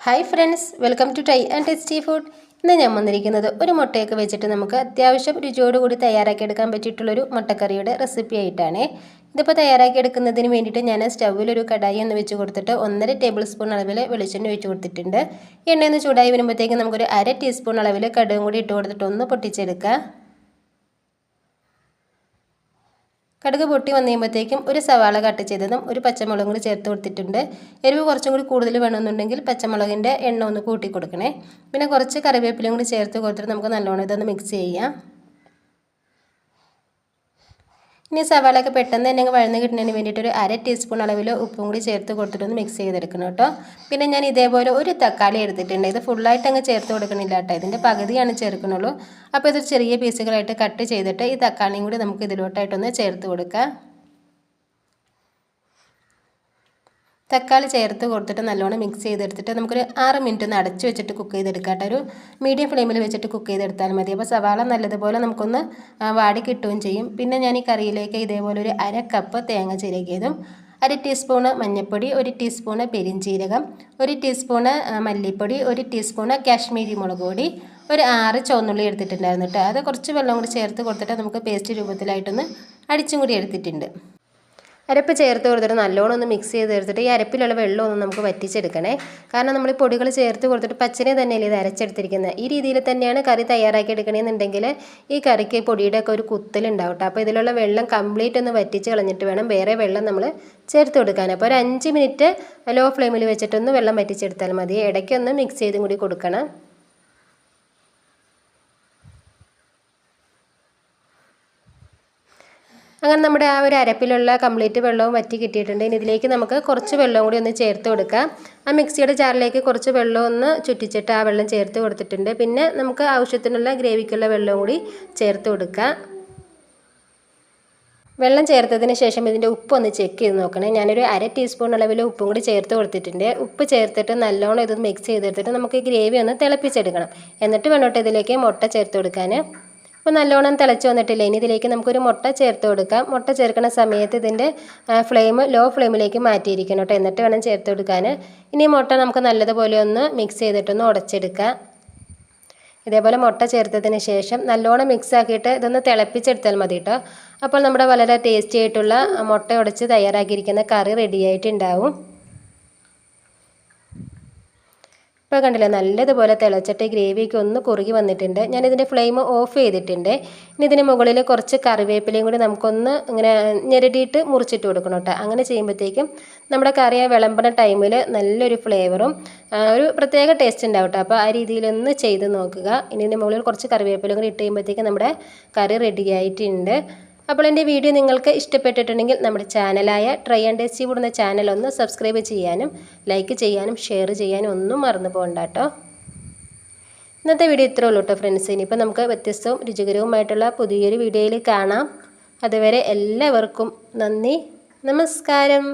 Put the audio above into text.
Hi friends welcome to try and tasty food ഇന്ന് ഞാൻ വന്നിരിക്കുന്നത് ഒരു മുട്ടയൊക്കെ വെച്ചിട്ട് നമുക്ക് അത്യാവശ്യം രുചിയോടുകൂടി തയ്യാറാക്കിയെടുക്കാൻ പറ്റിയിട്ടുള്ളൊരു മുട്ടക്കറിയുടെ റെസിപ്പി ആയിട്ടാണ്. ഇതിപ്പോൾ തയ്യാറാക്കിയെടുക്കുന്നതിന് വേണ്ടിയിട്ട് ഞാൻ സ്റ്റൗവിൽ ഒരു കടായി ഒന്ന് വെച്ച് കൊടുത്തിട്ട് ഒന്നര ടേബിൾ സ്പൂൺ അളവിൽ വെളിച്ചെണ്ണ ഒഴിച്ച് കൊടുത്തിട്ടുണ്ട്. എണ്ണയൊന്ന് ചൂടായി വരുമ്പോഴത്തേക്കും നമുക്കൊരു അര ടീസ്പൂൺ അളവിൽ കടുകും കൂടി ഇട്ട് കൊടുത്തിട്ട് ഒന്ന് പൊട്ടിച്ചെടുക്കുക കടുക് പൊട്ടി വന്നു കഴിയുമ്പോഴത്തേക്കും ഒരു സവാള കട്ട് ചെയ്തതും ഒരു പച്ചമുളകും കൂടി ചേർത്ത് കൊടുത്തിട്ടുണ്ട്. എരിവ് കുറച്ചും കൂടി കൂടുതൽ വേണമെന്നുണ്ടെങ്കിൽ പച്ചമുളകിന്റെ എണ്ണ ഒന്ന് കൂട്ടി കൊടുക്കണേ പിന്നെ കുറച്ച് കറിവേപ്പിലയും കൂടി ചേർത്ത് കൊടുത്തിട്ട് നമുക്ക് നല്ലോണം ഇതൊന്ന് മിക്സ് ചെയ്യാം. ഇനി സവാളൊക്കെ പെട്ടെന്ന് തന്നെ വഴന്ന് കിട്ടുന്നതിന് വേണ്ടിയിട്ട് ഒരു അര ടീസ്പൂൺ അളവിൽ ഉപ്പും കൂടി ചേർത്ത് കൊടുത്തിട്ടൊന്ന് മിക്സ് ചെയ്തെടുക്കണം കേട്ടോ. പിന്നെ ഞാൻ ഇതേപോലെ ഒരു തക്കാളി എടുത്തിട്ടുണ്ട്. ഇത് ഫുള്ളായിട്ട് അങ്ങ് ചേർത്ത് കൊടുക്കണില്ല കേട്ടോ. ഇതിന്റെ പകുതിയാണ് ചേർക്കണുള്ളൂ. അപ്പോൾ ഇതൊരു ചെറിയ പീസുകളായിട്ട് കട്ട് ചെയ്തിട്ട് ഈ തക്കാളിയും കൂടി നമുക്ക് ഇതിലോട്ടായിട്ടൊന്ന് ചേർത്ത് കൊടുക്കാം. തക്കാളി ചേർത്ത് കൊടുത്തിട്ട് നല്ലോണം മിക്സ് ചെയ്തെടുത്തിട്ട് നമുക്കൊരു ആറ് മിനിറ്റ് ഒന്ന് അടച്ചു വെച്ചിട്ട് കുക്ക് ചെയ്തെടുക്കാം ഒരു മീഡിയം ഫ്ലെയിമിൽ വെച്ചിട്ട് കുക്ക് ചെയ്തെടുത്താൽ മതി. അപ്പോൾ സവാള നല്ലതുപോലെ നമുക്കൊന്ന് വാടി കിട്ടുകയും ചെയ്യും. പിന്നെ ഞാൻ ഈ കറിയിലേക്ക് ഇതേപോലെ ഒരു അര കപ്പ് തേങ്ങ ചിരകിയതും അര ടീസ്പൂണ് മഞ്ഞൾപ്പൊടി ഒരു ടീസ്പൂണ് പെരിഞ്ചീരകം ഒരു ടീസ്പൂണ് മല്ലിപ്പൊടി ഒരു ടീസ്പൂണ് കാശ്മീരി മുളക് പൊടി ഒരു ആറ് ചുവന്നുള്ളി എടുത്തിട്ടുണ്ടായിരുന്നു കേട്ടോ. അത് കുറച്ച് വെള്ളം കൂടി ചേർത്ത് കൊടുത്തിട്ട് നമുക്ക് പേസ്റ്റ് രൂപത്തിലായിട്ടൊന്ന് അടിച്ചും കൂടി എടുത്തിട്ടുണ്ട്. അരപ്പ് ചേർത്ത് കൊടുത്തിട്ട് നല്ലോണം ഒന്ന് മിക്സ് ചെയ്ത് എടുത്തിട്ട് ഈ അരപ്പിലുള്ള വെള്ളം ഒന്ന് നമുക്ക് വറ്റിച്ചെടുക്കണേ. കാരണം നമ്മൾ പൊടികൾ ചേർത്ത് കൊടുത്തിട്ട് പച്ചനെ തന്നെയല്ലേ ഇത് അരച്ചെടുത്തിരിക്കുന്നത് ഈ രീതിയിൽ തന്നെയാണ് കറി തയ്യാറാക്കി എടുക്കണമെന്നുണ്ടെങ്കിൽ ഈ കറിക്ക് പൊടിയുടെ ഒക്കെ ഒരു കുത്തലുണ്ടാവും കേട്ടോ അപ്പോൾ ഇതിലുള്ള വെള്ളം കംപ്ലീറ്റ് ഒന്ന് വറ്റിച്ച് കളഞ്ഞിട്ട് വേണം വേറെ വെള്ളം നമ്മൾ ചേർത്ത് കൊടുക്കാൻ. അപ്പോൾ ഒരു അഞ്ച് മിനിറ്റ് ലോ ഫ്ലെയിമിൽ വെച്ചിട്ടൊന്ന് വെള്ളം വറ്റിച്ചെടുത്താൽ മതി. ഇടയ്ക്കൊന്ന് മിക്സ് ചെയ്തും കൂടി കൊടുക്കണം. അങ്ങനെ നമ്മുടെ ആ ഒരു അരപ്പിലുള്ള കംപ്ലീറ്റ് വെള്ളവും വറ്റി കിട്ടിയിട്ടുണ്ട്. ഇനി ഇതിലേക്ക് നമുക്ക് കുറച്ച് വെള്ളവും കൂടി ഒന്ന് ചേർത്ത് കൊടുക്കാം. ആ മിക്സിയുടെ ജാറിലേക്ക് കുറച്ച് വെള്ളം ഒന്ന് ചുറ്റിച്ചിട്ട് ആ വെള്ളം ചേർത്ത് കൊടുത്തിട്ടുണ്ട്. പിന്നെ നമുക്ക് ആവശ്യത്തിനുള്ള ഗ്രേവിക്കുള്ള വെള്ളവും കൂടി ചേർത്ത് കൊടുക്കാം. വെള്ളം ചേർത്തതിന് ശേഷം ഇതിന്റെ ഉപ്പ് ഒന്ന് ചെക്ക് ചെയ്ത് നോക്കണേ. ഞാനൊരു അര ടീസ്പൂൺ അളവിൽ ഉപ്പും കൂടി ചേർത്ത് കൊടുത്തിട്ടുണ്ട്. ഉപ്പ് ചേർത്തിട്ട് നല്ലോണം ഇത് മിക്സ് ചെയ്തെടുത്തിട്ട് നമുക്ക് ഗ്രേവി ഒന്ന് തിളപ്പിച്ചെടുക്കണം. എന്നിട്ട് വേണോട്ട് ഇതിലേക്ക് മുട്ട ചേർത്ത് കൊടുക്കാൻ അപ്പോൾ നല്ലോണം തിളച്ച് വന്നിട്ടില്ല? ഇനി ഇതിലേക്ക് നമുക്കൊരു മുട്ട ചേർത്ത് കൊടുക്കാം. മുട്ട ചേർക്കുന്ന സമയത്ത് ഇതിന്റെ ഫ്ലെയിം ലോ ഫ്ലെയിമിലേക്ക് മാറ്റിയിരിക്കണം കേട്ടോ എന്നിട്ട് വേണം ചേർത്ത് കൊടുക്കാൻ ഇനി മുട്ട നമുക്ക് നല്ലതുപോലെ ഒന്ന് മിക്സ് ചെയ്തിട്ടൊന്ന് ഉടച്ചെടുക്കാം. ഇതേപോലെ മുട്ട ചേർത്തതിന് ശേഷം നല്ലോണം മിക്സ് ആക്കിയിട്ട് ഇതൊന്ന് തിളപ്പിച്ചെടുത്താൽ മതി കേട്ടോ അപ്പോൾ നമ്മുടെ വളരെ ടേസ്റ്റി ആയിട്ടുള്ള മുട്ട ഉടച്ച് തയ്യാറാക്കിയിരിക്കുന്ന കറി റെഡി ഇപ്പോൾ കണ്ടില്ലേ നല്ലതുപോലെ തിളച്ചിട്ട് ഗ്രേവിയൊക്കെ ഒന്ന് കുറുകി വന്നിട്ടുണ്ട്. ഞാനിതിന്റെ ഫ്ലെയിം ഓഫ് ചെയ്തിട്ടുണ്ട്. ഇനി ഇതിന് മുകളിൽ കുറച്ച് കറിവേപ്പിലയും കൂടി നമുക്കൊന്ന് ഇങ്ങനെ ഞെരടിയിട്ട് മുറിച്ചിട്ട് കൊടുക്കണം കേട്ടോ. അങ്ങനെ ചെയ്യുമ്പോഴത്തേക്കും നമ്മുടെ കറി വിളമ്പുന്ന ടൈമിൽ നല്ലൊരു ഫ്ലേവറും ഒരു പ്രത്യേക ടേസ്റ്റ് ഉണ്ടാവും കേട്ടോ. അപ്പോൾ ആ രീതിയിലൊന്ന് ചെയ്ത് നോക്കുക. ഇനി ഇതിന്റെ മുകളിൽ കുറച്ച് കറിവേപ്പിലയും കൂടി ഇട്ട് കഴിയുമ്പോഴത്തേക്കും നമ്മുടെ കറി റെഡി ആയിട്ടുണ്ട്. അപ്പോൾ എന്റെ വീഡിയോ നിങ്ങൾക്ക് ഇഷ്ടപ്പെട്ടിട്ടുണ്ടെങ്കിൽ നമ്മുടെ ചാനലായ ട്രൈ ആൻഡ് ടേസ്റ്റി കൂടുന്ന ചാനൽ ഒന്ന് സബ്സ്ക്രൈബ് ചെയ്യാനും ലൈക്ക് ചെയ്യാനും ഷെയർ ചെയ്യാനും ഒന്നും മറന്നു പോകണ്ട കേട്ടോ. ഇന്നത്തെ വീഡിയോ ഇത്രേ ഉള്ളൂ കേട്ടോ ഫ്രണ്ട്സ് ഇനിയിപ്പോൾ നമുക്ക് വ്യത്യസ്തവും രുചികരവുമായിട്ടുള്ള പുതിയൊരു വീഡിയോയിൽ കാണാം. അതുവരെ എല്ലാവർക്കും നന്ദി. നമസ്കാരം.